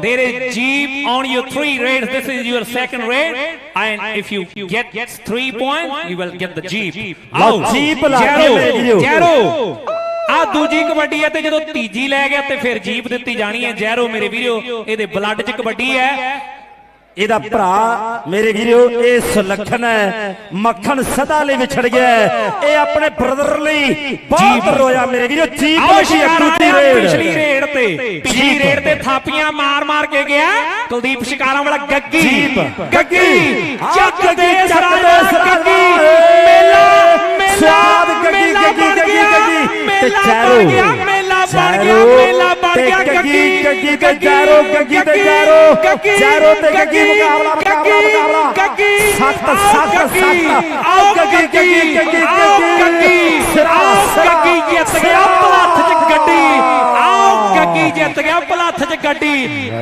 there is jeep on your three raids. This is your second raid, and if you get three points, you will get the jeep. ਲਓ, jeep ਵੀਰੋ। ਜੈਰੋ ਆ ਦੂਜੀ ਕਬੱਡੀ ਹੈ ਤੇ ਜਦੋਂ ਤੀਜੀ ਲੈ ਗਿਆ ਤੇ ਫਿਰ ਜੀਪ ਦਿੱਤੀ ਜਾਣੀ ਹੈ ਜੈਰੋ ਮੇਰੇ ਵੀਰੋ ਇਹਦੇ ਬਲੱਡ 'ਚ ਕਬੱਡੀ ਹੈ ਇਹਦਾ ਭਰਾ ਮੇਰੇ ਵੀਰੋ ਇਹ ਸੁਲੱਖਣ ਹੈ। ਮੱਖਣ ਸਦਾ ਲਈ ਵਿਛੜ ਗਿਆ। ਇਹ ਆਪਣੇ ਬ੍ਰਦਰ ਲਈ ਬਹੁਤ। ਰੋਇਆ ਮੇਰੇ ਵੀਰੋ ਜੀਪ ਆ ਅਕੂਤੀ ਰੇਡ। ਪਿਛਲੀ ਰੇਡ ਤੇ। ਪਿਛਲੀ ਰੇਡ ਤੇ ਥਾਪੀਆਂ ਮਾਰ ਮਾਰ ਕੇ ਗਿਆ। ਕੁਲਦੀਪ ਸ਼ਿਕਾਰਾਂ ਵਾਲਾ ਗੱਗੀ। ਗੱਗੀ। ਚੱਕ ਦੇ ਚੱਕ ਦੇ। ਗਿਆ ਮੇਲਾ ਬਣ ਗਿਆ ਜੈਰੋ ਮੇਲਾ ਬਣ ਤੇ ਗਿਆ ਗੱਗੀ, ਗੱਗੀ ਤੇ ਗੱਗੀ, ਜੈਰੋ, ਗੱਗੀ ਤੇ ਜੈਰੋ। ਗੱਗੀ, ਜੈਰੋ ਤੇ ਗੱਗੀ ਗੱਗੀ, ਮੁਕਾਬਲਾ, ਮੁਕਾਬਲਾ, ਗੱਗੀ, ਮੁਕਾਬਲਾ। ਗੱਗੀ ਸੱਤ, ਆਓ ਸੱਤ, ਗੱਗੀ, ਸੱਤ। ਆਓ ਗੱਗੀ, ਗੱਗੀ ਗੱਗੀ, ਗੱਗੀ, ਆਓ ਗੱਗੀ। ਗੱਗੀ ਸਿਰਾ, ਆਓ ਸਿਰਾ, ਗੱਗੀ ਜਿੱਤ ਗਿਆ ਸਿਰਾ। ਪਲੱਥ 'ਚ ਗੱਡੀ ਆਓ ਗੱਗੀ ਜਿੱਤ ਗਿਆ ਪਲੱਥ 'ਚ ਗੱਡੀ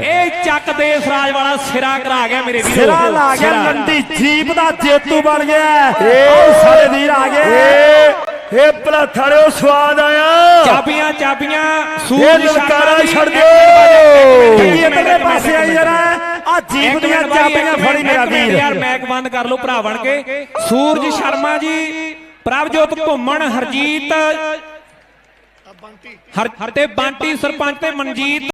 ਇਹ ਚੱਕ ਦੇ ਸਰਾਜ ਵਾਲਾ ਸਿਰਾ ਕਰਾ ਗਿਆ ਮੇਰੇ ਵੀਰੋ ਸਿਰਾ ਲਾ ਗਿਆ ਸਿਰਾ। ਲੰਡੀ ਜੀਪ ਦਾ ਜੇਤੂ ਬਣ ਗਿਆ ਆਓ ਸਾਡੇ ਵੀਰ ਆ ਗਏ ਇਹ ਪਲਾਥਾੜਿਓ ਸਵਾਦ ਆਇਆ ਚਾਬੀਆਂ ਚਾਬੀਆਂ ਇਹ ਸੂਰਜ ਲਲਕਾਰਾ ਛੱਡ ਦਿਓ ਮਿੰਟ, ਕੀ ਇੱਕ ਮਿੰਟ, ਇਧਰਲੇ ਇੱਕ ਮਿੰਟ, ਪਾਸੇ ਆਈ ਜਰਾ ਆ ਜੀਪ ਦੀਆਂ ਚਾਬੀਆਂ ਫੜੀ ਮੇਰਾ ਵੀਰ। ਯਾਰ ਮੈਕ ਬੰਦ ਕਰ ਲਓ ਭਰਾ ਬਣ ਕੇ। ਸੂਰਜ ਸ਼ਰਮਾ ਜੀ ਪ੍ਰਭਜੋਤ ਘੁੰਮਣ ਹਰਜੀਤ ਹਰ ਤੇ ਬੰਟੀ ਸਰਪੰਚ ਤੇ ਮਨਜੀਤ